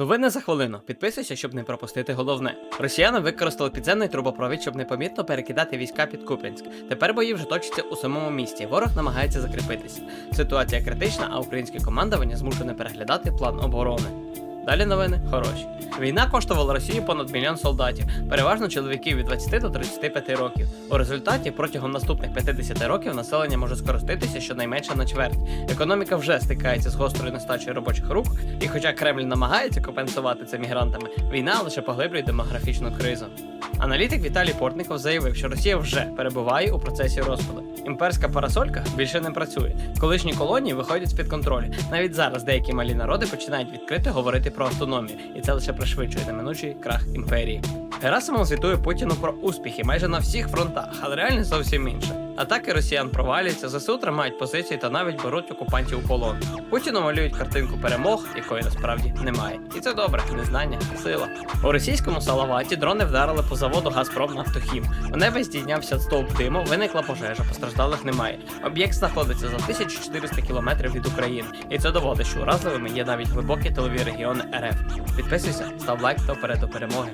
Новини за хвилину. Підписуйся, щоб не пропустити головне. Росіяни використали підземний трубопровід, щоб непомітно перекидати війська під Куп'янськ. Тепер бої вже точаться у самому місті. Ворог намагається закріпитися. Ситуація критична, а українське командування змушене переглядати план оборони. Далі новини хороші. Війна коштувала Росії понад мільйон солдатів, переважно чоловіків від 20 до 35 років. У результаті протягом наступних 50 років населення може скоротитися щонайменше на чверть. Економіка вже стикається з гострою нестачею робочих рук, і хоча Кремль намагається компенсувати це мігрантами, війна лише поглиблює демографічну кризу. Аналітик Віталій Портников заявив, що Росія вже перебуває у процесі розпаду. Імперська парасолька більше не працює. Колишні колонії виходять з під контролю. Навіть зараз деякі малі народи починають відкрито говорити про автономію, і це лише пришвидшує неминучий крах імперії. Герасимов звітує Путіну про успіхи майже на всіх фронтах, але реальність зовсім інша. Атаки росіян провалюються, ЗСУ тримають позиції та навіть беруть окупантів у полон. Путіну малюють картинку перемог, якої насправді немає. І це добре, незнання, сила. У російському Салаваті дрони вдарили по заводу Газпром Нафтохім. У небі здійнявся стовп диму, виникла пожежа, постраждалих немає. Об'єкт знаходиться за 1400 кілометрів від України, і це доводить, що уразливими є навіть глибокі тилові регіони РФ. Підписуйся, став лайк та вперед до перемоги.